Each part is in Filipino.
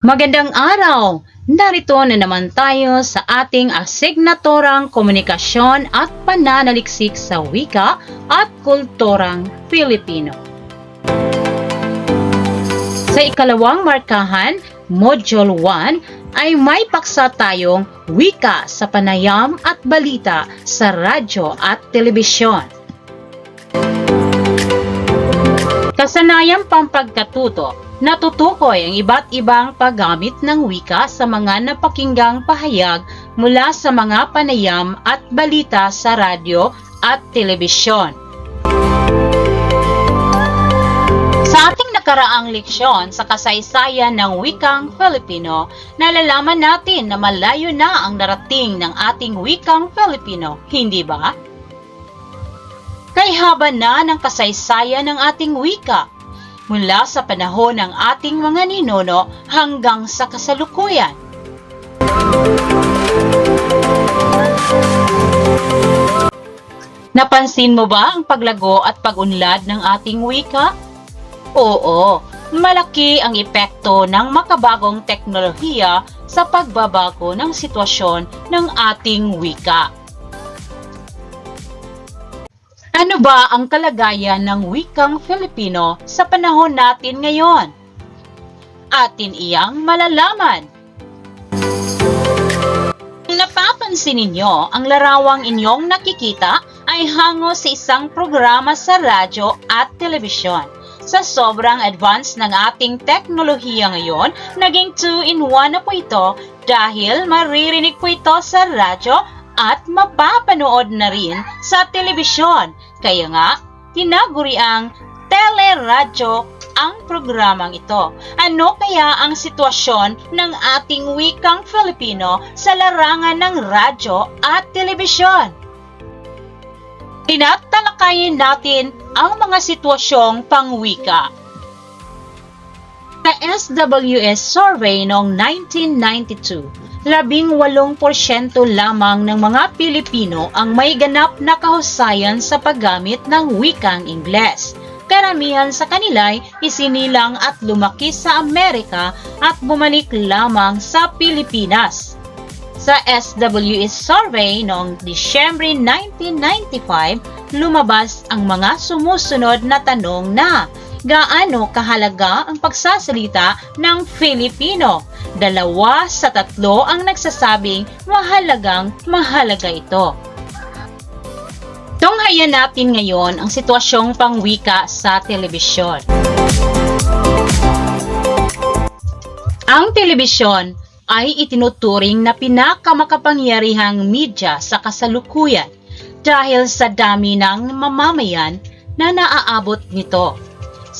Magandang araw! Narito na naman tayo sa ating asignaturang komunikasyon at pananaliksik sa wika at kulturang Filipino. Sa ikalawang markahan, Module 1, ay may paksa tayong wika sa panayam at balita sa radyo at telebisyon. Kasanayang pampagkatuto, natutukoy ang iba't ibang paggamit ng wika sa mga napakinggang pahayag mula sa mga panayam at balita sa radyo at telebisyon. Sa ating nakaraang leksyon sa kasaysayan ng wikang Filipino, nalalaman natin na malayo na ang narating ng ating wikang Filipino, hindi ba? Kay haba na ng kasaysayan ng ating wika, mula sa panahon ng ating mga ninuno hanggang sa kasalukuyan. Napansin mo ba ang paglago at pagunlad ng ating wika? Oo, malaki ang epekto ng makabagong teknolohiya sa pagbabago ng sitwasyon ng ating wika. Ano ba ang kalagayan ng wikang Filipino sa panahon natin ngayon? Atin iyang malalaman. Kung napapansin ninyo, ang larawang inyong nakikita ay hango sa isang programa sa radyo at telebisyon. Sa sobrang advance ng ating teknolohiya ngayon, naging 2-in-1 na po ito dahil maririnig po ito sa radyo at mapapanood na rin sa telebisyon. Kaya nga, tinaguri ang teleradyo ang programang ito. Ano kaya ang sitwasyon ng ating wikang Filipino sa larangan ng radyo at telebisyon? Tinatalakayin natin ang mga sitwasyong pangwika. Sa SWS survey noong 1992, labing walong porsyento lamang ng mga Pilipino ang may ganap na kahusayan sa paggamit ng wikang Ingles. Karamihan sa kanila ay isinilang at lumaki sa Amerika at bumalik lamang sa Pilipinas. Sa SWS survey noong Disyembre 1995, lumabas ang mga sumusunod na tanong na gaano kahalaga ang pagsasalita ng Filipino. Dalawa sa tatlo ang nagsasabing mahalagang mahalaga ito. Tunghayan natin ngayon ang sitwasyong pangwika sa telebisyon. Ang telebisyon ay itinuturing na pinakamakapangyarihang media sa kasalukuyan dahil sa dami ng mamamayan na naaabot nito.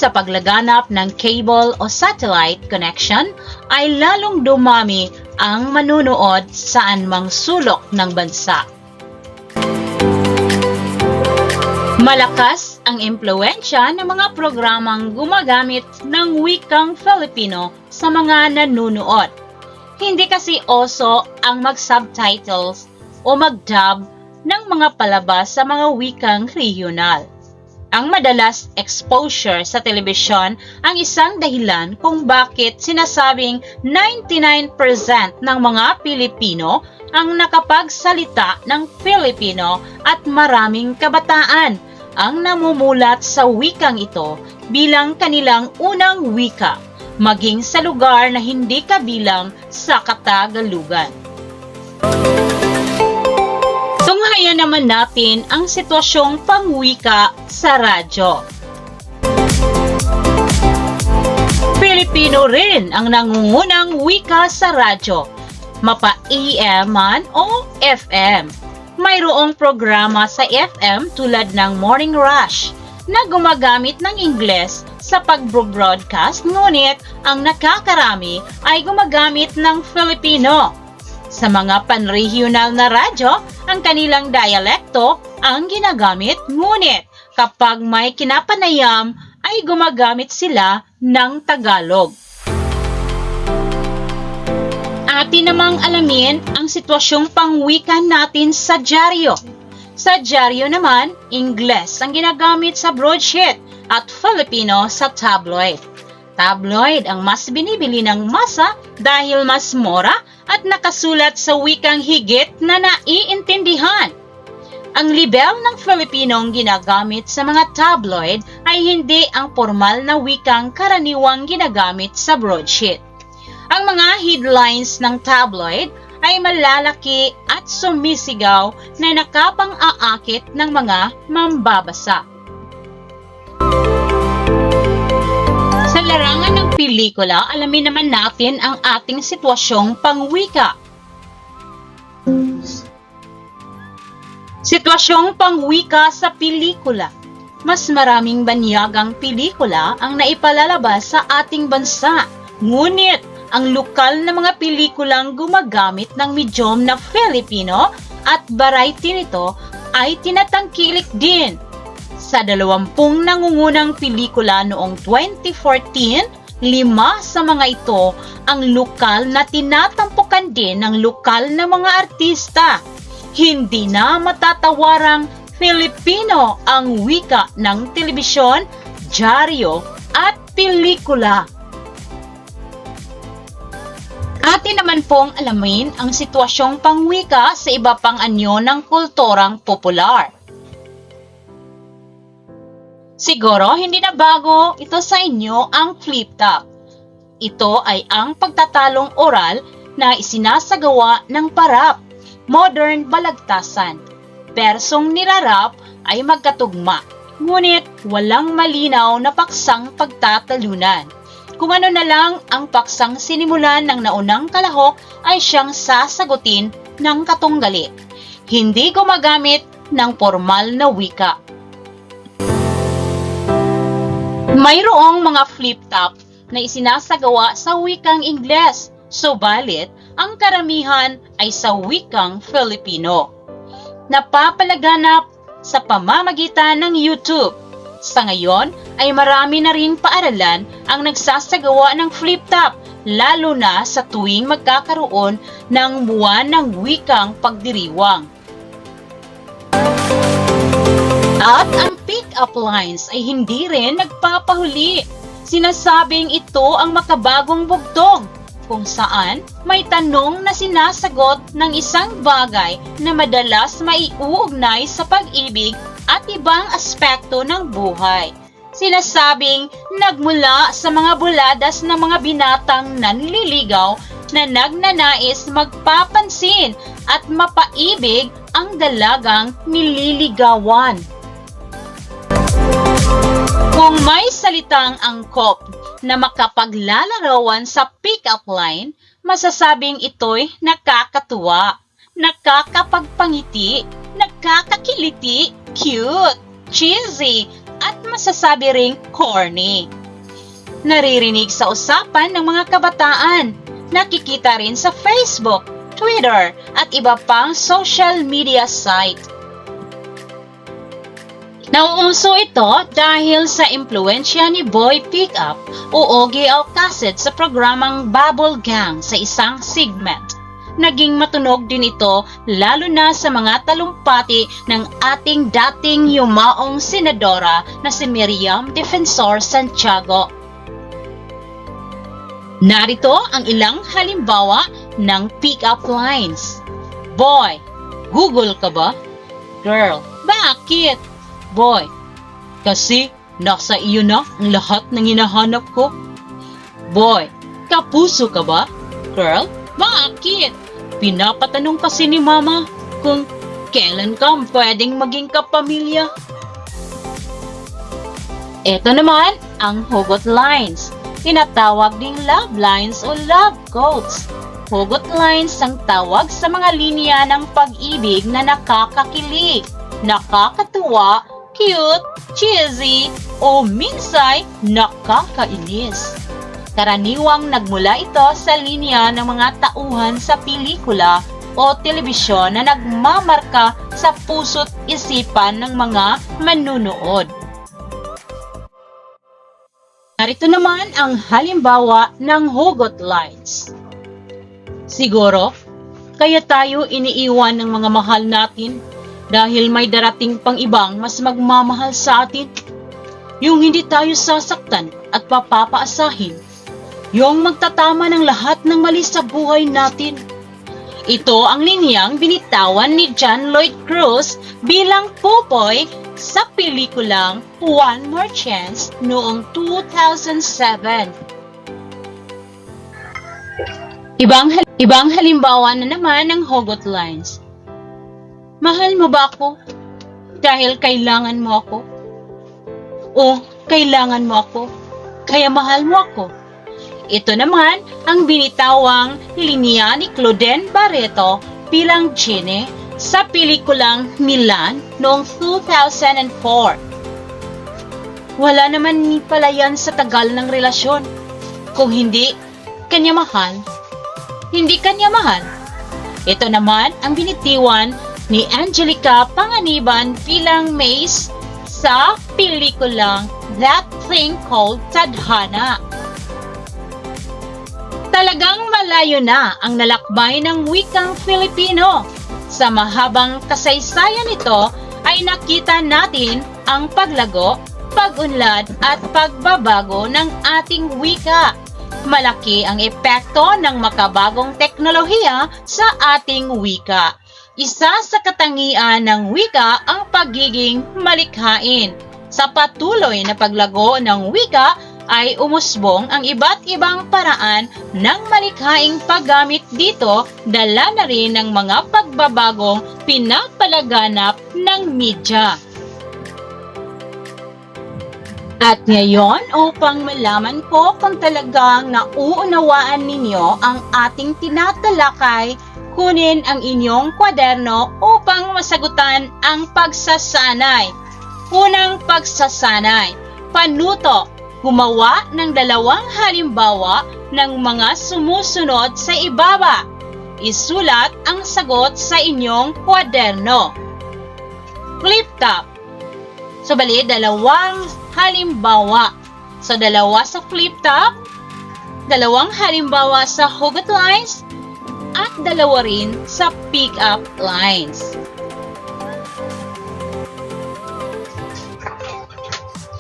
Sa paglaganap ng cable o satellite connection ay lalong dumami ang manunood saan mang sulok ng bansa. Malakas ang impluensya ng mga programang gumagamit ng wikang Filipino sa mga nanunood. Hindi kasi oso ang mag-subtitles o mag-dub ng mga palabas sa mga wikang regional. Ang madalas exposure sa telebisyon ang isang dahilan kung bakit sinasabing 99% ng mga Pilipino ang nakapagsalita ng Filipino at maraming kabataan ang namumulat sa wikang ito bilang kanilang unang wika, maging sa lugar na hindi kabilang sa Katagalugan. Tunghayan naman natin ang sitwasyong pangwika sa radyo. Filipino rin ang nangungunang wika sa radyo, mapa AM man o FM. Mayroong programa sa FM tulad ng Morning Rush na gumagamit ng Ingles sa pag-broadcast ngunit ang nakakarami ay gumagamit ng Filipino. Sa mga panregional na radyo, ang kanilang dialekto ang ginagamit ngunit kapag may kinapanayam ay gumagamit sila ng Tagalog. Atin namang alamin ang sitwasyong pangwika natin sa dyaryo. Sa dyaryo naman, Ingles ang ginagamit sa broadsheet at Filipino sa tabloid. Tabloid ang mas binibili ng masa dahil mas mura at nakasulat sa wikang higit na naiintindihan. Ang libel ng Filipinong ginagamit sa mga tabloid ay hindi ang formal na wikang karaniwang ginagamit sa broadsheet. Ang mga headlines ng tabloid ay malalaki at sumisigaw na nakapang-aakit ng mga mambabasa. Larangan ng pelikula, alamin naman natin ang ating sitwasyong pangwika. Sitwasyong pangwika sa pelikula. Mas maraming banyagang pelikula ang naipalalabas sa ating bansa. Ngunit, ang lokal na mga pelikulang gumagamit ng medium na Filipino at variety nito ay tinatangkilik din. Sa dalawampung nangungunang pelikula noong 2014, lima sa mga ito ang lokal na tinatampukan din ng lokal na mga artista. Hindi na matatawarang Filipino ang wika ng telebisyon, dyaryo at pelikula. Atin naman pong alamin ang sitwasyong pangwika sa iba pang anyo ng kulturang popular. Siguro hindi na bago ito sa inyo ang flip top. Ito ay ang pagtatalong oral na isinasagawa ng parap, modern balagtasan. Persong nirarap ay magkatugma, ngunit walang malinaw na paksang pagtatalunan. Kung ano na lang ang paksang sinimulan ng naunang kalahok ay siyang sasagutin ng katunggali. Hindi gumagamit ng formal na wika. Mayroong mga flip-top na isinasagawa sa wikang Ingles, subalit ang karamihan ay sa wikang Filipino. Napapalaganap sa pamamagitan ng YouTube. Sa ngayon ay marami na rin paaralan ang nagsasagawa ng flip-top lalo na sa tuwing magkakaroon ng buwan ng wikang pagdiriwang. At ang pick-up lines ay hindi rin nagpapahuli. Sinasabing ito ang makabagong bugtong kung saan may tanong na sinasagot ng isang bagay na madalas maiuugnay sa pag-ibig at ibang aspekto ng buhay. Sinasabing nagmula sa mga buladas ng mga binatang nanliligaw na nagnanais magpapansin at mapaibig ang dalagang nililigawan. Kung may salitang angkop na makapaglalarawan sa pick-up line, masasabing ito'y nakakatuwa, nakakapagpangiti, nakakakiliti, cute, cheesy, at masasabi ring corny. Naririnig sa usapan ng mga kabataan, nakikita rin sa Facebook, Twitter, at iba pang social media site. Nauuso ito dahil sa impluensya ni Boy Pickup o Ogie Alcacid sa programang Bubble Gang sa isang segment. Naging matunog din ito lalo na sa mga talumpati ng ating dating yumaong senadora na si Miriam Defensor Santiago. Narito ang ilang halimbawa ng pick-up lines. Boy, Google ka ba? Girl, bakit? Boy, kasi nasa iyo na ang lahat ng hinahanap ko. Boy, kapuso ka ba? Girl, bakit? Pinapatanong kasi ni Mama kung kailan ka pwedeng maging kapamilya. Ito naman ang hugot lines. Tinatawag ding love lines o love quotes. Hugot lines ang tawag sa mga linya ng pag-ibig na nakakakilig, nakakatuwa, cute, cheesy, o minsay nakakainis. Karaniwang nagmula ito sa linya ng mga tauhan sa pelikula o telebisyon na nagmamarka sa puso't isipan ng mga manunood. Narito naman ang halimbawa ng hugot lines. Siguro, kaya tayo iniiwan ng mga mahal natin dahil may darating pang ibang mas magmamahal sa atin. Yung hindi tayo sasaktan at papapaasahin. Yung magtatama ng lahat ng mali sa buhay natin. Ito ang linyang binitawan ni John Lloyd Cruz bilang Popoy sa pelikulang One More Chance noong 2007. Ibang, ibang halimbawa na naman ng hugot lines. Mahal mo ba ako? Dahil kailangan mo ako? O kailangan mo ako? Kaya mahal mo ako? Ito naman ang binitawang linya ni Claudine Barreto bilang Gine sa pelikulang Milan noong 2004. Wala naman ni pala yan sa tagal ng relasyon. Kung hindi, kanya mahal. Hindi kanya mahal. Ito naman ang binitiwan ni Angelica Panganiban bilang Mace sa pelikulang That Thing Called Tadhana. Talagang malayo na ang nalakbay ng wikang Filipino. Sa mahabang kasaysayan nito ay nakita natin ang paglago, pagunlad at pagbabago ng ating wika. Malaki ang epekto ng makabagong teknolohiya sa ating wika. Isa sa katangian ng wika ang pagiging malikhain. Sa patuloy na paglago ng wika ay umusbong ang iba't ibang paraan ng malikhaing paggamit dito dala na rin ng mga pagbabagong pinapalaganap ng media. At ngayon, upang malaman ko kung talagang nauunawaan ninyo ang ating tinatalakay, kunin ang inyong kwaderno upang masagutan ang pagsasanay. Unang pagsasanay, panuto, gumawa ng dalawang halimbawa ng mga sumusunod sa ibaba. Isulat ang sagot sa inyong kwaderno. Flip top. So, bali, dalawang halimbawa. So, dalawa sa flip top, dalawang halimbawa sa hugot lines, at dalawa rin sa pick up lines.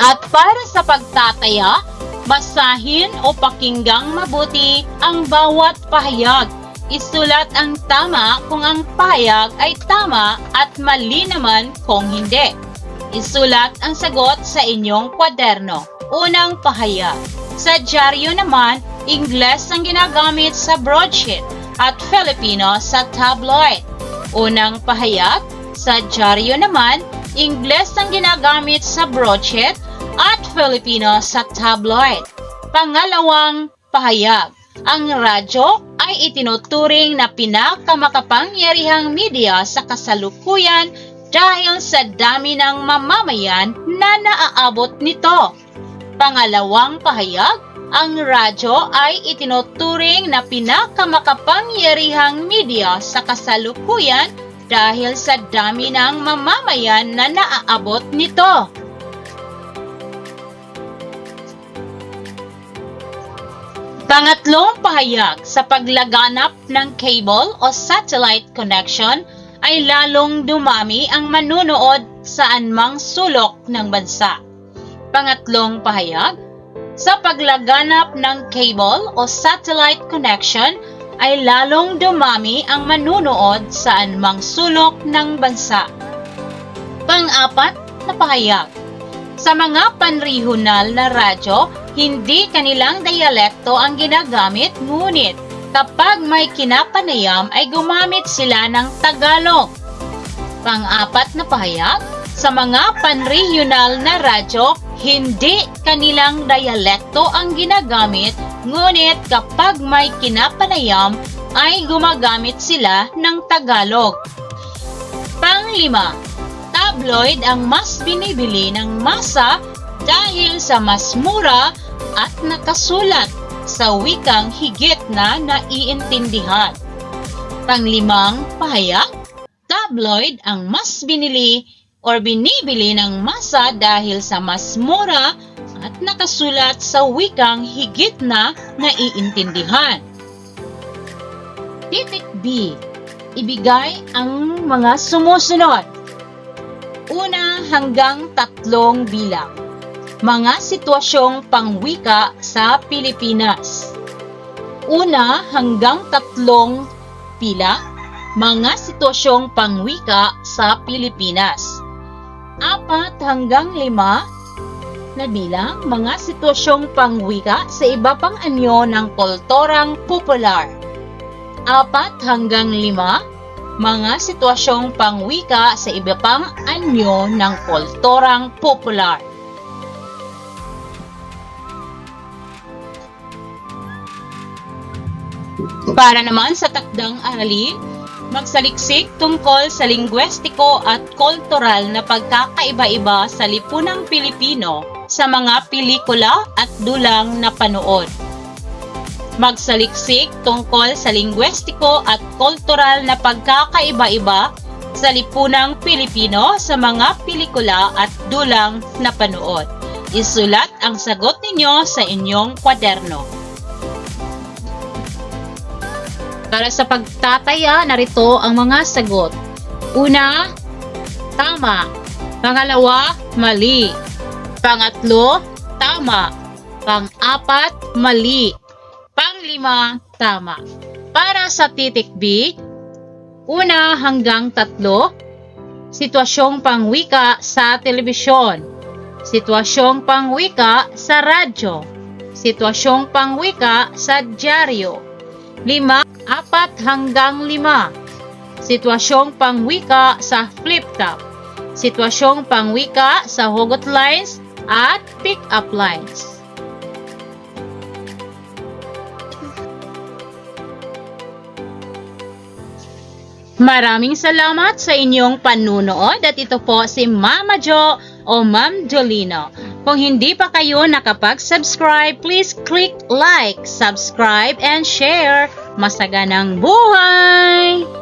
At para sa pagtataya, basahin o pakinggang mabuti ang bawat pahayag. Isulat ang tama kung ang pahayag ay tama at mali naman kung hindi. Isulat ang sagot sa inyong kwaderno. Unang pahayag. Sa dyaryo naman, Ingles ang ginagamit sa broadsheet at Filipino sa tabloid. Unang pahayag. Sa dyaryo naman, Ingles ang ginagamit sa broadsheet at Filipino sa tabloid. Pangalawang pahayag. Ang radyo ay itinuturing na pinakamakapangyarihang media sa kasalukuyan dahil sa dami ng mamamayan na naaabot nito. Pangalawang pahayag, ang radyo ay itinuturing na pinakamakapangyarihang media sa kasalukuyan dahil sa dami ng mamamayan na naaabot nito. Pangatlong pahayag sa paglaganap ng cable o satellite connection ay lalong dumami ang manunood sa anmang sulok ng bansa. Pangatlong pahayag, sa paglaganap ng cable o satellite connection ay lalong dumami ang manunood sa anmang sulok ng bansa. Pang-apat na pahayag, sa mga panrihunal na radyo, hindi kanilang dialekto ang ginagamit ngunit kapag may kinapanayam ay gumamit sila ng Tagalog. Pang-apat na pahayag, sa mga panrehional na radyo, hindi kanilang dialekto ang ginagamit, ngunit kapag may kinapanayam ay gumagamit sila ng Tagalog. Panglima, tabloid ang mas binibili ng masa dahil sa mas mura at nakasulat sa wikang higit na naiintindihan. Panglimang pahayag, tabloid ang mas binili or binibili ng masa dahil sa mas mura at nakasulat sa wikang higit na naiintindihan. Titik B. Ibigay ang mga sumusunod. Una hanggang tatlong bilang. mga sitwasyong pangwika sa Pilipinas. Una hanggang tatlong pila, mga sitwasyong pangwika sa Pilipinas. Apat hanggang lima na bilang mga sitwasyong pangwika sa iba pang anyo ng kulturang popular. Apat hanggang lima, mga sitwasyong pangwika sa iba pang anyo ng kulturang popular. Para naman sa takdang aralin, magsaliksik tungkol sa lingwestiko at kultural na pagkakaiba-iba sa lipunang Pilipino sa mga pelikula at dulang na panood. Magsaliksik tungkol sa lingwestiko at kultural na pagkakaiba-iba sa lipunang Pilipino sa mga pelikula at dulang na panood. Isulat ang sagot ninyo sa inyong kwaderno. Para sa pagtataya, narito ang mga sagot. Una, tama. Pangalawa, mali. Pangatlo, tama. Pang-apat, mali. Panglima, tama. Para sa titik B, una hanggang tatlo, sitwasyong pangwika sa telebisyon, sitwasyong pangwika sa radyo, sitwasyong pangwika sa dyaryo, lima, apat hanggang lima, sitwasyong pangwika sa flip top, sitwasyong pangwika sa hugot lines at pick-up lines. Maraming salamat sa inyong panunood at ito po si Mama Jo o Ma'am Jolino. Kung hindi pa kayo nakapag-subscribe, please click like, subscribe, and share. Masaganang buhay!